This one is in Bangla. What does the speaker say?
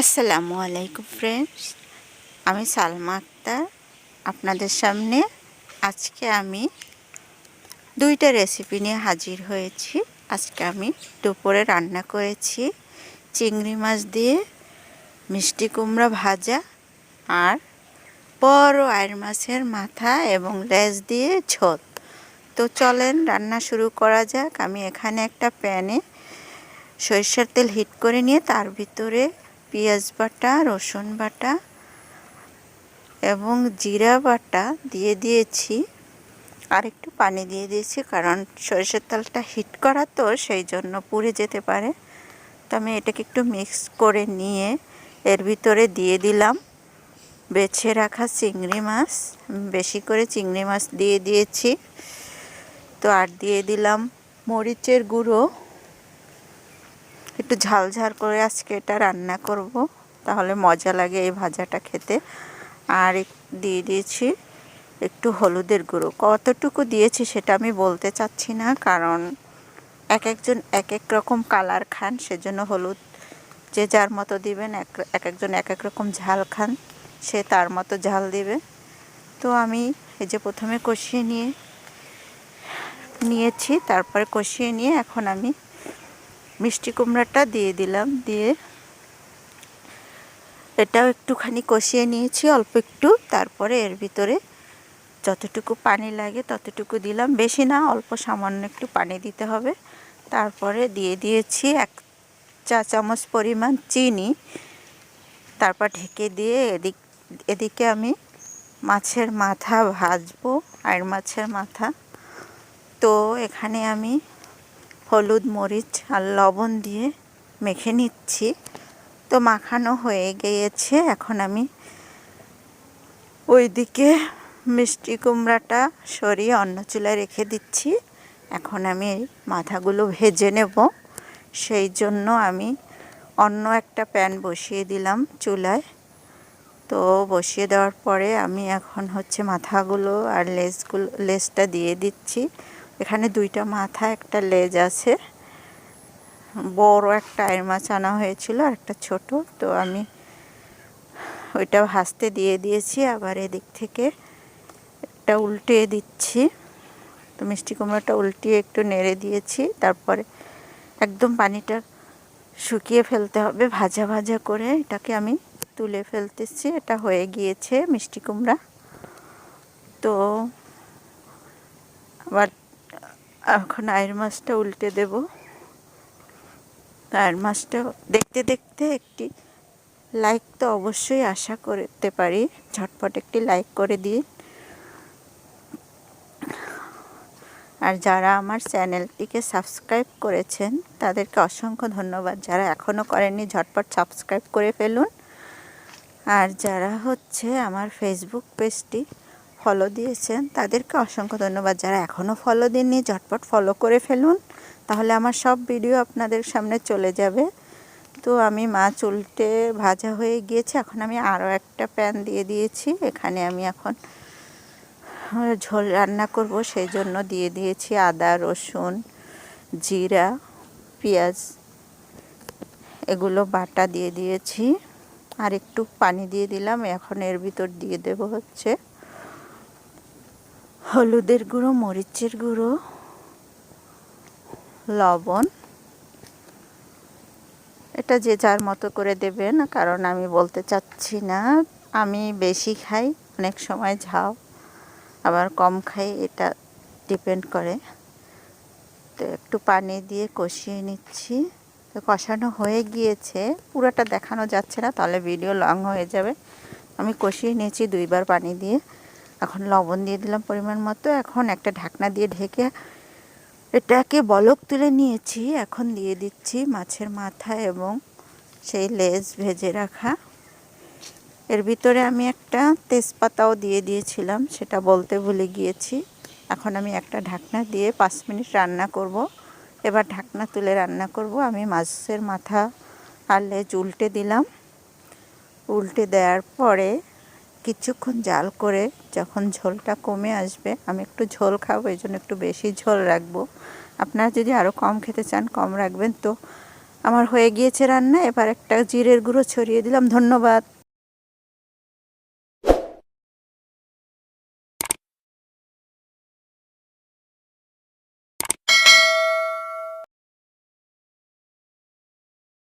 আসসালামু আলাইকুম ফ্রেন্ডস আমি সালমা আক্তার। আপনাদের সামনে আজকে আমি দুইটা রেসিপি নিয়ে হাজির হয়েছি। আজকে আমি দুপুরে রান্না করেছি চিংড়ি মাছ দিয়ে, মিষ্টি কুমড়া ভাজা আর বড় আয়ের মাছের মাথা এবং লেজ দিয়ে ঝোল। তো চলেন রান্না শুরু করা যাক। আমি এখানে একটা প্যানে সরিষার তেল হিট করে নিয়ে তার ভিতরে পেঁয়াজ বাটা, রসুন বাটা এবং জিরা বাটা দিয়ে দিয়েছি। আর একটু পানি দিয়ে দিয়েছি কারণ সরিষার তেলটা হিট করা তো সেই জন্য পুড়ে যেতে পারে। তো আমি এটাকে একটু মিক্স করে নিয়ে এর ভিতরে দিয়ে দিলাম। বেছে রাখা চিংড়ি মাছ, বেশি করে চিংড়ি মাছ দিয়ে দিয়েছি। তো আর দিয়ে দিলাম মরিচের গুঁড়ো। একটু ঝাল ঝাল করে আজকে এটা রান্না করব, তাহলে মজা লাগে এই ভাজাটা খেতে। আর দিয়ে দিয়েছি একটু হলুদের গুঁড়ো। কতটুকু দিয়েছি সেটা আমি বলতে চাচ্ছি না, কারণ এক একজন এক এক রকম কালার খান, সেজন্য হলুদ যে যার মতো দিবেন, এক এক একজন এক এক রকম ঝাল খান, সে তার মতো ঝাল দিবে। তো আমি এই যে প্রথমে কষিয়ে নিয়ে, নিয়েছি, তারপরে কষিয়ে নিয়ে এখন আমি মিষ্টি কুমড়াটা দিয়ে দিলাম, দিয়ে এটাও একটুখানি কষিয়ে নিয়েছি, অল্প একটু। তারপরে এর ভিতরে যতটুকু পানি লাগে ততটুকু দিলাম। বেশি না, অল্প সামান্য একটু পানি দিতে হবে। তারপরে দিয়ে দিয়েছি এক চা চামচ পরিমাণ চিনি। তারপর ঢেকে দিয়ে এদিক, এদিকে আমি মাছের মাথা ভাজবো আর মাছের মাথা। তো এখানে আমি হলুদ মরিচ আর লবণ দিয়ে মেখে নিচ্ছি। তো মাখানো হয়ে গিয়েছে। এখন আমি ওইদিকে মিষ্টি কুমড়াটা সরিয়ে অন্য চুলায় রেখে দিচ্ছি। এখন আমি মাথাগুলো ভেজে নেব। সেই জন্য আমি অন্য একটা প্যান বসিয়ে দিলাম চুলায়। তো বসিয়ে দেওয়ার পরে আমি এখন হচ্ছে মাথাগুলো আর লেসগুলো, লেসটা দিয়ে দিচ্ছি। এখানে দুইটা মাথা, একটা লেজ আছে। বড় একটা আয়ের মাছ আনা হয়েছিল আর একটা ছোট। তো আমি ওইটা ভাজতে দিয়ে দিয়েছি, আবার এদিক থেকে একটা উল্টে দিচ্ছি। তো মিষ্টি কুমড়োটা উল্টিয়ে একটু নেড়ে দিয়েছি, তারপরে একদম পানিটা শুকিয়ে ফেলতে হবে, ভাজা ভাজা করে এটাকে আমি তুলে ফেলতেছি। এটা হয়ে গিয়েছে মিষ্টি কুমড়া। তো আবার এখন আয়ের মাছটা উল্টে দেব। আয়ের মাছটা দেখতে দেখতে একটি লাইক তো অবশ্যই আশা করতে পারি। ঝটপট একটি লাইক করে দিন। আর যারা আমার চ্যানেলটিকে সাবস্ক্রাইব করেছেন, তাদেরকে অসংখ্য ধন্যবাদ। যারা এখনও করেননি, ঝটপট সাবস্ক্রাইব করে ফেলুন। আর যারা হচ্ছে আমার ফেসবুক পেজটি ফলো দিয়েছেন, তাদেরকে অসংখ্য ধন্যবাদ। যারা এখনও ফলো দেননি, ঝটপট ফলো করে ফেলুন। তাহলে আমার সব ভিডিও আপনাদের সামনে চলে যাবে। তো আমি মাছ উল্টে ভাজা হয়ে গিয়েছে। এখন আমি আরও একটা প্যান দিয়ে দিয়েছি। এখানে আমি এখন ঝোল রান্না করব। সেই জন্য দিয়ে দিয়েছি আদা, রসুন, জিরা, পেঁয়াজ, এগুলো বাটা দিয়ে দিয়েছি। আর একটু পানি দিয়ে দিলাম। এখন এর ভিতর দিয়ে দেব হচ্ছে হলুদের গুঁড়ো, মরিচের গুঁড়ো, লবণ। এটা যে যার মতো করে দেবেন, কারণ আমি বলতে চাচ্ছি না। আমি বেশি খাই, অনেক সময় ঝাও আবার কম খাই, এটা ডিপেন্ড করে। তো একটু পানি দিয়ে কষিয়ে নিচ্ছি। তো কষানো হয়ে গিয়েছে, পুরোটা দেখানো যাচ্ছে না, তাহলে ভিডিও লং হয়ে যাবে। আমি কষিয়ে নিয়েছি দুইবার পানি দিয়ে। এখন লবণ দিয়ে দিলাম পরিমাণ মতো। এখন একটা ঢাকনা দিয়ে ঢেকে এটাকে বলক তুলে নিয়েছি। এখন দিয়ে দিচ্ছি মাছের মাথা এবং সেই লেজ ভেজে রাখা। এর ভিতরে আমি একটা তেজপাতাও দিয়ে দিয়েছিলাম, সেটা বলতে ভুলে গিয়েছি। এখন আমি একটা ঢাকনা দিয়ে পাঁচ মিনিট রান্না করব। এবার ঢাকনা তুলে রান্না করব। আমি মাছের মাথা আর লেজ উল্টে দিলাম। উল্টে দেওয়ার পরে কিছুক্ষণ জাল করে যখন ঝোলটা কমে আসবে, আমি একটু ঝোল খাব, এই জন্য একটু বেশি ঝোল রাখব। আপনারা যদি আরও কম খেতে চান, কম রাখবেন। তো আমার হয়ে গিয়েছে রান্না, এবার একটা জিরের গুঁড়ো ছড়িয়ে দিলাম, ধন্যবাদ।